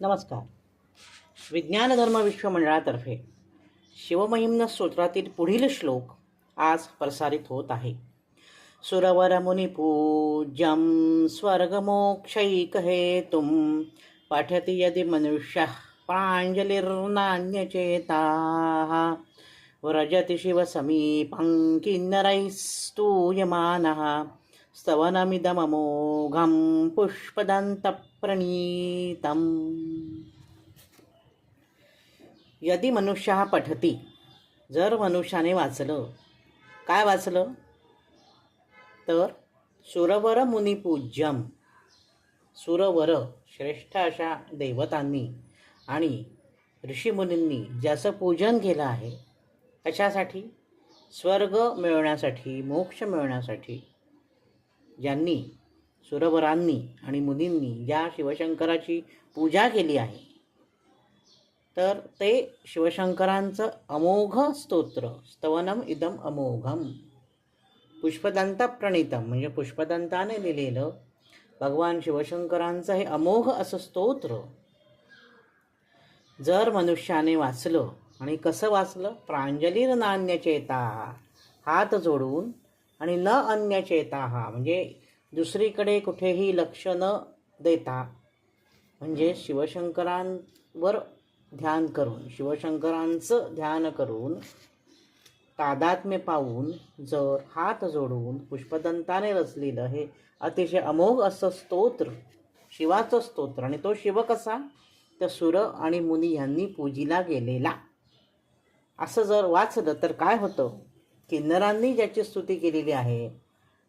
नमस्कार. विज्ञान धर्म विश्व मंडळातर्फे शिवमहिम्न स्तोत्रातील पुढील श्लोक आज प्रसारित होत आहे. सुरवर मुनिपूज्यं स्वर्गमोक्षैकहेतुं पठति यदि मनुष्यः प्राञ्जलिर्नान्यचेताः व्रजति शिवसमीपं किन्नरैः स्तूयमानः स्तवनमिदममोघं पुष्पदन्तप्रणीतम्। यदि मनुष्य पठती जर मनुष्याने वाचलं काय वाचलं? तर सुरवर मुनिपूज्यम सुरवर श्रेष्ठ अशा देवतांनी आणि ऋषीमुनींनी ज्याचं पूजन केलं आहे कशासाठी स्वर्ग मिळवण्यासाठी मोक्ष मिळवण्यासाठी ज्यांनी सुरवरांनी आणि मुनींनी ज्या शिवशंकराची पूजा केली आहे तर ते शिवशंकरांचं अमोघ स्तोत्र स्तवनम इदम अमोघम. पुष्पदंत प्रणितम म्हणजे पुष्पदंताने लिहिलेलं भगवान शिवशंकरांचं हे अमोघ असं स्तोत्र. जर मनुष्याने वाचलं आणि कसं वाचलं? प्रांजलीर नान्यचेता हात जोडून आणि न अन्यचेता म्हणजे दुसरीकडे कुठेही लक्ष न देता म्हणजे शिवशंकरांवर ध्यान करून शिवशंकरांचं ध्यान करून तादात्म्य पाहून जर हात जोडून पुष्पदंताने रचलेलं हे अतिशय अमोघ असं स्तोत्र शिवाचं स्तोत्र आणि तो शिव कसा? तर सुर आणि मुनी यांनी पूजीला गेलेला. असं जर वाचलं तर काय होतं? किन्नरांनी ज्याची स्तुती केलेली आहे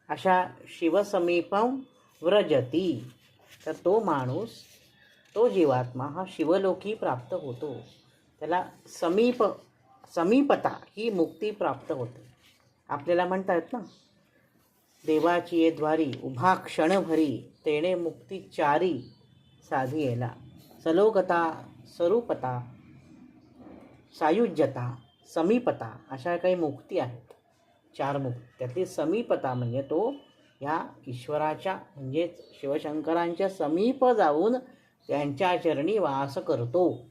अशा शिवसमीपम व्रजती. तर तो माणूस तो जीवात्मा हा शिवलोकी प्राप्त होतो. त्याला समीप समीपता ही मुक्ती प्राप्त होते. आपल्याला म्हणतात ना देवाची ये द्वारी उभा क्षणभरी तेणे मुक्ती चारी साधी येला. सलोकता स्वरूपता सायुज्यता समीपता अशा काही मुक्ती आहेत. चार मुक्ती. त्यातली समीपता म्हणजे तो ह्या ईश्वराच्या म्हणजेच शिवशंकरांच्या समीप जाऊन त्यांच्या चरणी वास करतो.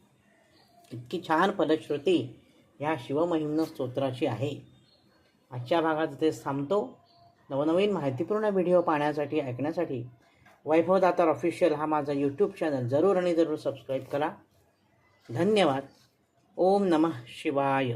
इतकी छान फलश्रुती ह्या शिवमहिम्न स्तोत्राची आहे. आजच्या भागात इथेच थांबतो. नवनवीन माहितीपूर्ण व्हिडिओ पाहण्यासाठी ऐकण्यासाठी वैभव दातार ऑफिशियल हा माझा यूट्यूब चॅनल जरूर आणि जरूर सबस्क्राईब करा. धन्यवाद. ఓం నమ శివాయ